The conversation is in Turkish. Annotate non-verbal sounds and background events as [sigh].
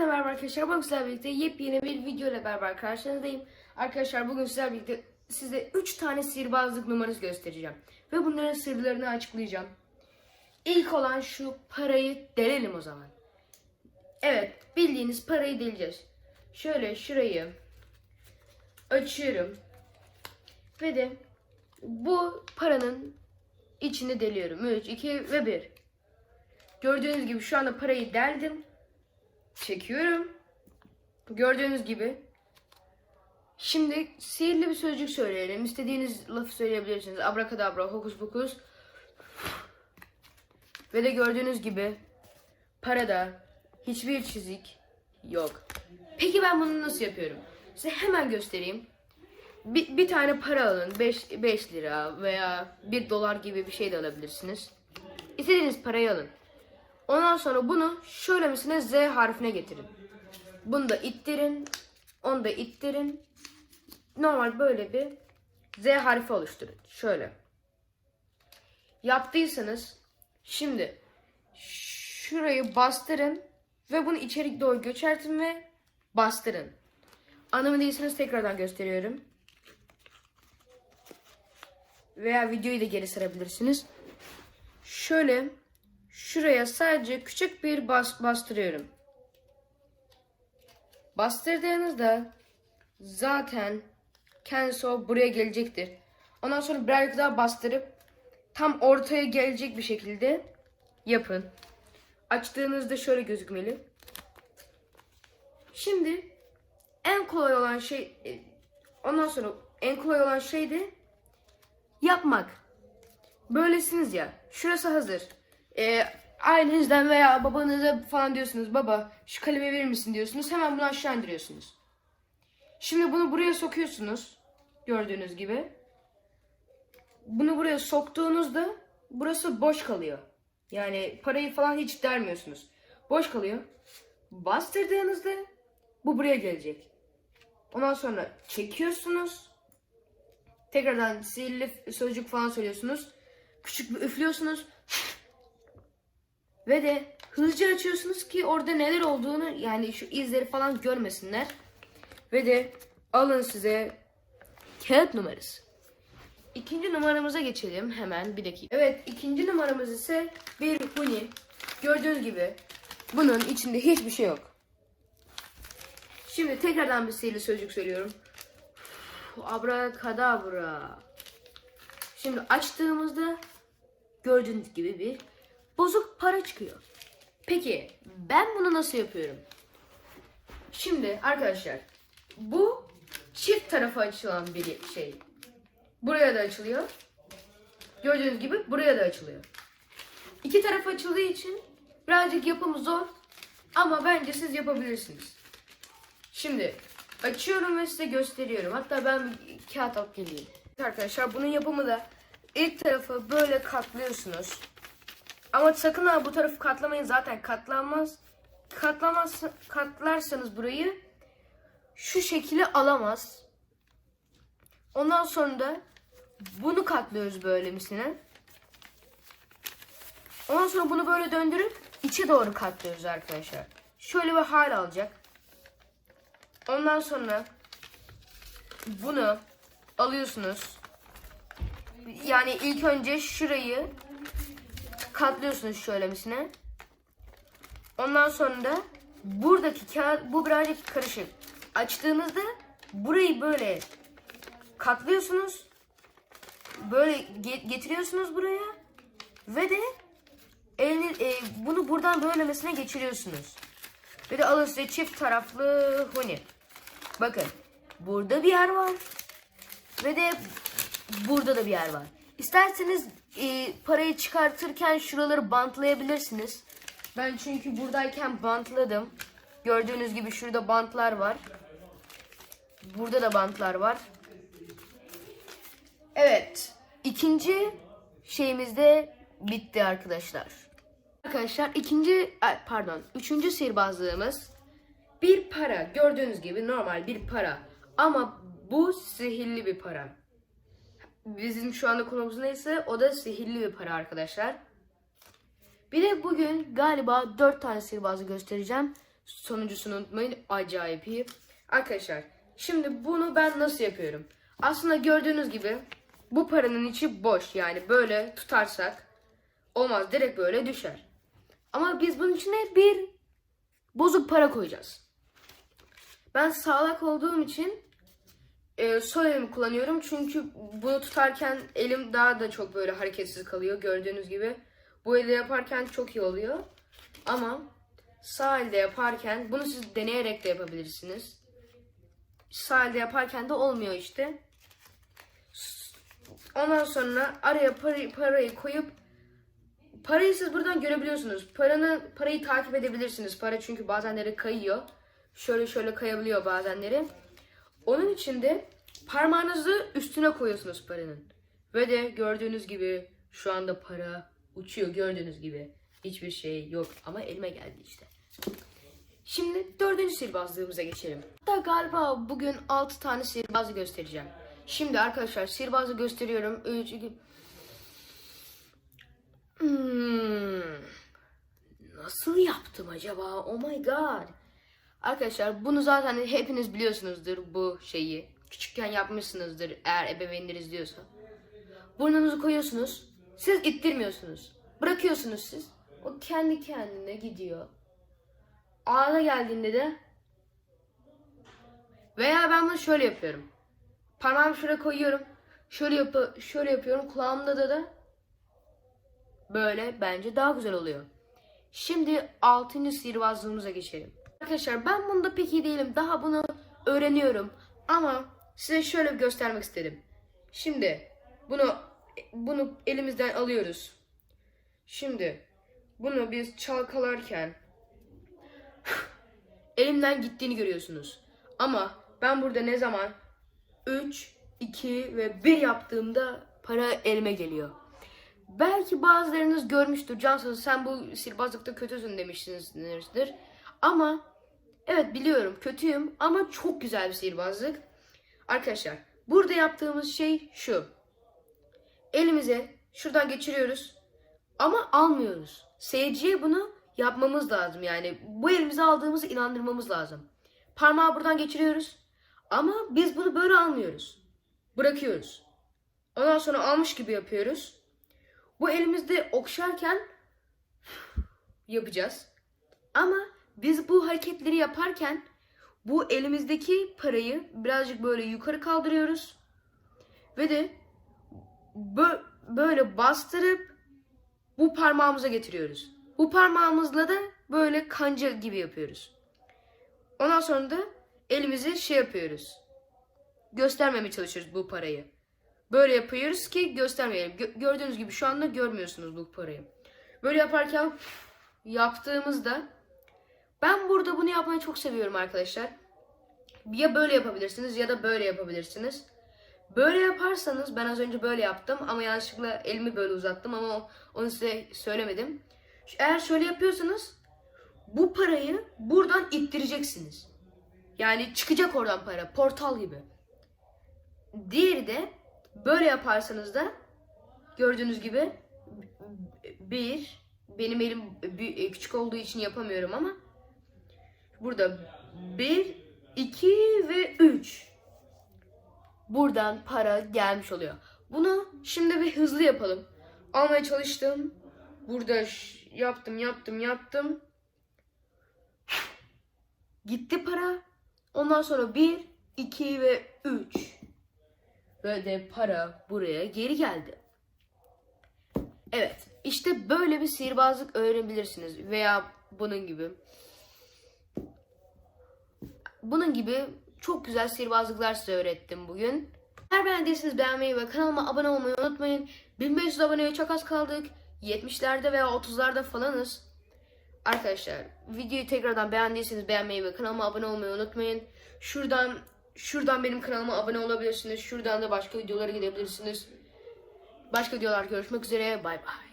Herkese merhaba arkadaşlar. Bugün sizlerle birlikte yepyeni bir video ile beraber karşınızdayım. Arkadaşlar bugün sizlerle birlikte size 3 tane sihirbazlık numarası göstereceğim. Ve bunların sırlarını açıklayacağım. İlk olan şu parayı delelim o zaman. Evet bildiğiniz parayı deleceğiz. Şöyle şurayı açıyorum. Ve de bu paranın içini deliyorum. 3, 2 ve 1. Gördüğünüz gibi şu anda parayı deldim çekiyorum. Gördüğünüz gibi. Şimdi sihirli bir sözcük söyleyelim. İstediğiniz lafı söyleyebilirsiniz. Abrakadabra, hokus pokus. Ve de gördüğünüz gibi parada hiçbir çizik yok. Peki ben bunu nasıl yapıyorum? Size hemen göstereyim. Bir, bir tane para alın. 5 5 lira veya 1 dolar gibi bir şey de alabilirsiniz. İstediğiniz parayı alın. Ondan sonra bunu şöylemesine Z harfine getirin. Bunu da ittirin. Onu da ittirin. Normal böyle bir Z harfi oluşturun. Şöyle. Yaptıysanız şimdi şurayı bastırın ve bunu içeri doğru göçertin ve bastırın. Anlamı değilseniz tekrardan gösteriyorum. Veya videoyu da geri sarabilirsiniz. Şöyle şuraya sadece küçük bir bas bastırıyorum. Bastırdığınızda zaten kendisi o buraya gelecektir. Ondan sonra birazcık daha bastırıp tam ortaya gelecek bir şekilde yapın. Açtığınızda şöyle gözükmeli. Şimdi en kolay olan şey e, ondan sonra en kolay olan şey de yapmak. Böylesiniz ya. Şurası hazır. Ee, ailenizden veya babanıza falan diyorsunuz. Baba şu kalemi verir misin diyorsunuz. Hemen bunu aşağı indiriyorsunuz. Şimdi bunu buraya sokuyorsunuz. Gördüğünüz gibi. Bunu buraya soktuğunuzda burası boş kalıyor. Yani parayı falan hiç dermiyorsunuz. Boş kalıyor. Bastırdığınızda bu buraya gelecek. Ondan sonra çekiyorsunuz. Tekrardan sihirli sözcük falan söylüyorsunuz. Küçük bir üflüyorsunuz. Ve de hızlıca açıyorsunuz ki orada neler olduğunu yani şu izleri falan görmesinler. Ve de alın size kağıt numarası. İkinci numaramıza geçelim hemen bir dakika. Evet ikinci numaramız ise bir huni. Gördüğünüz gibi bunun içinde hiçbir şey yok. Şimdi tekrardan bir sihirli sözcük söylüyorum. Abrakadabra. Şimdi açtığımızda gördüğünüz gibi bir bozuk para çıkıyor. Peki ben bunu nasıl yapıyorum? Şimdi arkadaşlar bu çift tarafa açılan bir şey. Buraya da açılıyor. Gördüğünüz gibi buraya da açılıyor. İki taraf açıldığı için birazcık yapımı zor ama bence siz yapabilirsiniz. Şimdi açıyorum ve size gösteriyorum. Hatta ben bir kağıt alıp geleyim. Arkadaşlar bunun yapımı da ilk tarafı böyle katlıyorsunuz. Ama sakın ha bu tarafı katlamayın zaten katlanmaz. Katlamaz katlarsanız burayı şu şekli alamaz. Ondan sonra da bunu katlıyoruz böyle misine. Ondan sonra bunu böyle döndürüp içe doğru katlıyoruz arkadaşlar. Şöyle bir hal alacak. Ondan sonra bunu alıyorsunuz. Yani ilk önce şurayı katlıyorsunuz şöylemesine. Ondan sonra da buradaki kağıt bu birazcık karışık. Açtığınızda burayı böyle katlıyorsunuz. Böyle ge- getiriyorsunuz buraya ve de elini, e, bunu buradan böylemesine geçiriyorsunuz. Ve de alın size çift taraflı huni. Bakın burada bir yer var ve de burada da bir yer var. İsterseniz e, parayı çıkartırken şuraları bantlayabilirsiniz. Ben çünkü buradayken bantladım. Gördüğünüz gibi şurada bantlar var. Burada da bantlar var. Evet. ikinci şeyimiz de bitti arkadaşlar. Arkadaşlar ikinci pardon üçüncü sihirbazlığımız bir para. Gördüğünüz gibi normal bir para. Ama bu sihirli bir para. Bizim şu anda konumuz neyse o da sihirli bir para arkadaşlar. Bir de bugün galiba 4 tane sihirbazı göstereceğim. sonuncusunu unutmayın. Acayip iyi. Arkadaşlar şimdi bunu ben nasıl yapıyorum? Aslında gördüğünüz gibi bu paranın içi boş. Yani böyle tutarsak olmaz. Direkt böyle düşer. Ama biz bunun içine bir bozuk para koyacağız. Ben sağlak olduğum için e, sol elimi kullanıyorum. Çünkü bunu tutarken elim daha da çok böyle hareketsiz kalıyor. Gördüğünüz gibi. Bu elde yaparken çok iyi oluyor. Ama sağ elde yaparken bunu siz deneyerek de yapabilirsiniz. Sağ elde yaparken de olmuyor işte. Ondan sonra araya parayı, parayı koyup parayı siz buradan görebiliyorsunuz. Paranı parayı takip edebilirsiniz. Para çünkü bazenleri kayıyor. Şöyle şöyle kayabiliyor bazenleri. Onun için de parmağınızı üstüne koyuyorsunuz paranın. Ve de gördüğünüz gibi şu anda para uçuyor gördüğünüz gibi. Hiçbir şey yok ama elime geldi işte. Şimdi dördüncü sihirbazlığımıza geçelim. Hatta galiba bugün 6 tane sihirbazı göstereceğim. Şimdi arkadaşlar sihirbazı gösteriyorum. 3, 2... Hmm. Nasıl yaptım acaba? Oh my god. Arkadaşlar bunu zaten hepiniz biliyorsunuzdur bu şeyi. Küçükken yapmışsınızdır eğer ebeveynler izliyorsa. Burnunuzu koyuyorsunuz. Siz ittirmiyorsunuz. Bırakıyorsunuz siz. O kendi kendine gidiyor. Ağza geldiğinde de veya ben bunu şöyle yapıyorum. Parmağımı şuraya koyuyorum. Şöyle yapı şöyle yapıyorum. Kulağımda da da böyle bence daha güzel oluyor. Şimdi 6. sihirbazlığımıza geçelim. Arkadaşlar ben bunda pek iyi değilim. Daha bunu öğreniyorum. Ama size şöyle bir göstermek istedim. Şimdi bunu bunu elimizden alıyoruz. Şimdi bunu biz çalkalarken [laughs] elimden gittiğini görüyorsunuz. Ama ben burada ne zaman 3, 2 ve 1 yaptığımda para elime geliyor. Belki bazılarınız görmüştür. Cansın sen bu sihirbazlıkta kötüsün demişsinizdir. Ama evet biliyorum kötüyüm ama çok güzel bir sihirbazlık. Arkadaşlar burada yaptığımız şey şu. Elimize şuradan geçiriyoruz ama almıyoruz. Seyirciye bunu yapmamız lazım yani. Bu elimize aldığımızı inandırmamız lazım. Parmağı buradan geçiriyoruz. Ama biz bunu böyle almıyoruz. Bırakıyoruz. Ondan sonra almış gibi yapıyoruz. Bu elimizde okşarken yapacağız. Ama biz bu hareketleri yaparken bu elimizdeki parayı birazcık böyle yukarı kaldırıyoruz. Ve de bö- böyle bastırıp bu parmağımıza getiriyoruz. Bu parmağımızla da böyle kanca gibi yapıyoruz. Ondan sonra da elimizi şey yapıyoruz. Göstermemeye çalışıyoruz bu parayı. Böyle yapıyoruz ki göstermeyelim. Gö- gördüğünüz gibi şu anda görmüyorsunuz bu parayı. Böyle yaparken yaptığımızda ben burada bunu yapmayı çok seviyorum arkadaşlar. Ya böyle yapabilirsiniz ya da böyle yapabilirsiniz. Böyle yaparsanız ben az önce böyle yaptım ama yanlışlıkla elimi böyle uzattım ama onu size söylemedim. Eğer şöyle yapıyorsanız bu parayı buradan ittireceksiniz. Yani çıkacak oradan para portal gibi. Diğeri de böyle yaparsanız da gördüğünüz gibi bir benim elim küçük olduğu için yapamıyorum ama burada bir, iki ve üç buradan para gelmiş oluyor. Bunu şimdi bir hızlı yapalım. Almaya çalıştım. Burada yaptım, yaptım, yaptım. Gitti para. Ondan sonra 1, 2 ve 3. Ve de para buraya geri geldi. Evet, işte böyle bir sihirbazlık öğrenebilirsiniz veya bunun gibi. Bunun gibi çok güzel sihirbazlıklar size öğrettim bugün. Eğer beğendiyseniz beğenmeyi ve kanalıma abone olmayı unutmayın. 1500 aboneye çok az kaldık. 70'lerde veya 30'larda falanız. Arkadaşlar videoyu tekrardan beğendiyseniz beğenmeyi ve kanalıma abone olmayı unutmayın. Şuradan şuradan benim kanalıma abone olabilirsiniz. Şuradan da başka videolara gidebilirsiniz. Başka videolar görüşmek üzere. Bay bay.